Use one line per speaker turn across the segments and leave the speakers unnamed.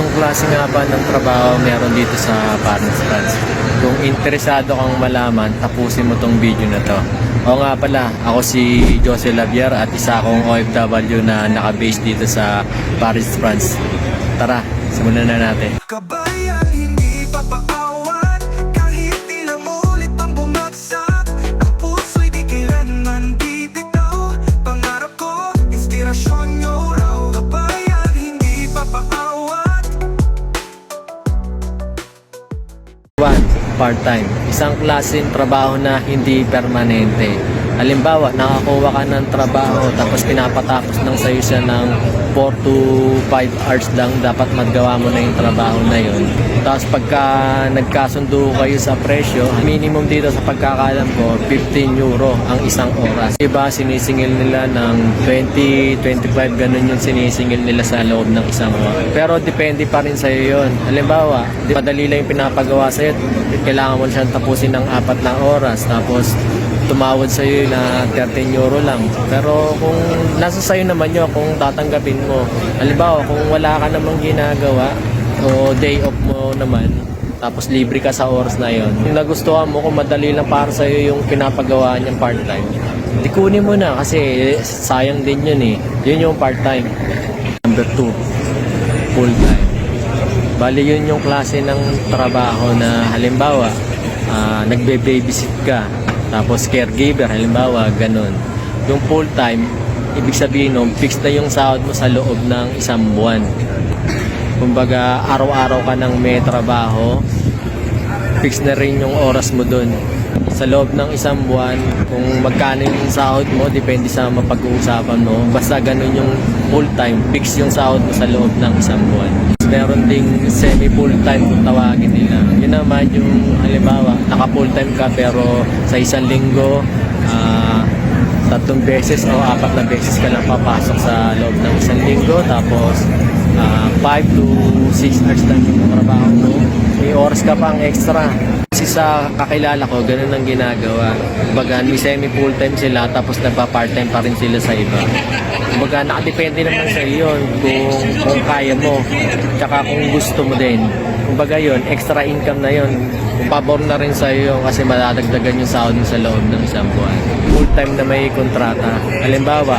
anong klase nga ba ng trabaho meron dito sa Parents France. Kung interesado kang malaman, tapusin mo tong video na to. O nga pala, ako si Jose Lavier at isa akong OFW na nakabase dito sa Paris, France. Tara, simulan na natin.
Kabayan,
part-time. Isang klaseng trabaho na hindi permanente. Halimbawa, nakakuha ka ng trabaho tapos pinapatapos lang sa'yo siya ng 4 to 5 hours lang dapat magawa mo na yung trabaho na yun. Tapos pagka nagkasundo kayo sa presyo, minimum dito sa pagkakalam ko, 15 euro ang isang oras. Iba sinisingil nila ng 20, 25, ganun yung sinisingil nila sa loob ng isang oras. Pero depende pa rin sa'yo yun. Halimbawa, di madali lang yung pinapagawa sa'yo. Kailangan mo siyang tapusin ng apat na oras. Tapos tumawad sa iyo na 13 euro lang. Pero kung nasa sa'yo naman yun, kung tatanggapin mo, halimbawa kung wala ka namang ginagawa o day off mo naman, tapos libre ka sa oras na yon. Kung nagustuhan mo, kung madali lang para sa iyo yung pinapagawa niyang part-time, di kunin mo na kasi sayang din yun eh. Yun yung part-time. Number 2, full-time. Bali yun yung klase ng trabaho na halimbawa, ah, nagbe-babysit ka, tapos caregiver, halimbawa, ganun. Yung full-time, ibig sabihin nun, fixed na yung sahod mo sa loob ng isang buwan. Kumbaga, araw-araw ka nang may trabaho, fixed na rin yung oras mo dun. Sa loob ng isang buwan, kung magkano yung sahod mo, depende sa mapag-uusapan mo. Basta ganun yung full-time, fixed yung sahod mo sa loob ng isang buwan. Meron ding semi-full-time kung tawagin nila. Yun naman yung halimbawa, naka-full-time ka pero sa isang linggo, ah, tatlong beses o apat na beses ka lang papasok sa loob ng isang linggo. Tapos, 5 to 6 hours lang yung trabaho mo. May oras ka pang extra. Kasi sa kakilala ko, ganun ang ginagawa. Kumbaga, may semi-full-time sila, tapos nagpa-part-time pa rin sila sa iba. Kumbaga, nakadepende naman sa iyo kung, kung kaya mo. Tsaka kung gusto mo din. Kumbaga yun, extra income na yun. Pabor na rin sa iyo kasi madadagdagan yung sahod mo sa loob ng isang buwan. Full-time na may kontrata. Halimbawa,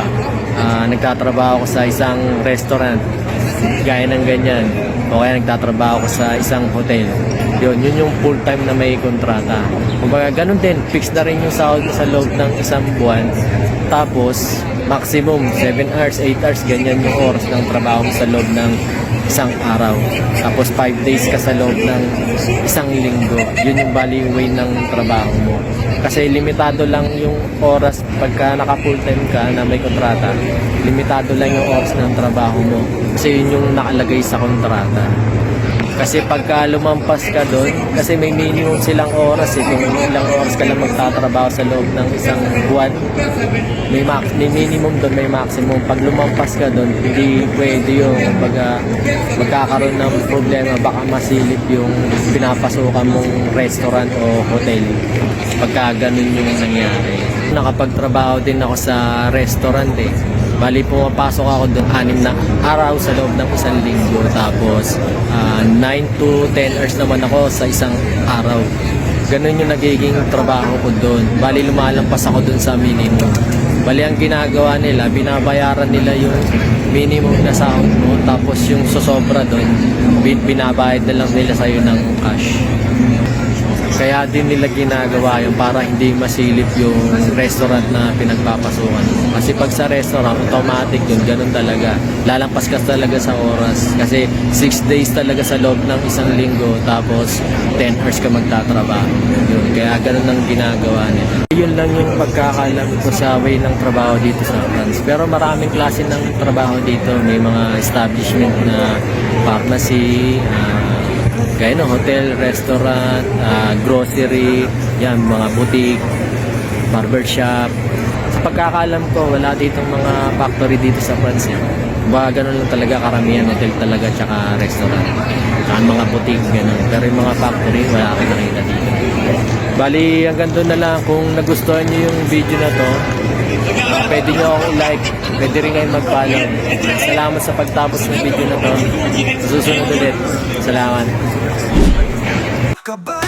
ah, nagtatrabaho ko sa isang restaurant gaya ng ganyan o kaya nagtatrabaho ko sa isang hotel yun, yun yung full time na may kontrata kumbaga ganun din, fix na rin yung sahod mo sa loob ng isang buwan tapos maximum 7 hours, 8 hours ganyan yung oras ng trabaho mo sa loob ng isang araw. Tapos 5 days ka sa loob ng isang linggo. Yun yung value way ng trabaho mo. Kasi limitado lang yung oras pagka naka full time ka na may kontrata. Limitado lang yung oras ng trabaho mo. Kasi yun yung nakalagay sa kontrata kasi pagka lumampas ka doon, kasi may minimum silang oras eh. Kung ilang oras ka lang magtatrabaho sa loob ng isang buwan, may, max, may minimum doon, may maximum. Pag lumampas ka doon, hindi pwede yung pag magkakaroon ng problema, baka masilip yung pinapasukan mong restaurant o hotel. Pagka ganun yung nangyari. Nakapagtrabaho din ako sa restaurant eh. Bali, pumapasok ako doon anim na araw sa loob ng isang linggo. Tapos, 9 to 10 hours naman ako sa isang araw. Ganun yung nagiging trabaho ko doon. Bali, lumalampas ako doon sa minimum. Bali, ang ginagawa nila, binabayaran nila yung minimum na sahod mo. Tapos, yung sosobra doon, bin- binabayad na lang nila sa'yo ng cash. Kaya din nila ginagawa yun para hindi masilip yung restaurant na pinagpapasukan. Kasi pag sa restaurant, automatic yun, ganun talaga. Lalampas ka talaga sa oras. Kasi 6 days talaga sa loob ng isang linggo, tapos 10 hours ka magtatrabaho. Yun, kaya ganun ang ginagawa nila. Yun lang yung pagkakalam ko sa way ng trabaho dito sa France. Pero maraming klase ng trabaho dito. May mga establishment na pharmacy, ah, Gaya ng hotel, restaurant, ah, grocery, yan, mga boutique, barbershop. Sa pagkakalam ko, wala ditong mga factory dito sa France. Eh. Ba, ganun lang talaga karamihan, hotel talaga, tsaka restaurant. Tsaka mga boutique, ganun. Pero yung mga factory, wala akong nakita dito. Bali, hanggang doon na lang. Kung nagustuhan niyo yung video na to, pwede nyo akong like, pwede rin kayo mag-follow. Salamat sa pagtapos ng video na to. Susunod ulit. Salamat.
Kabayan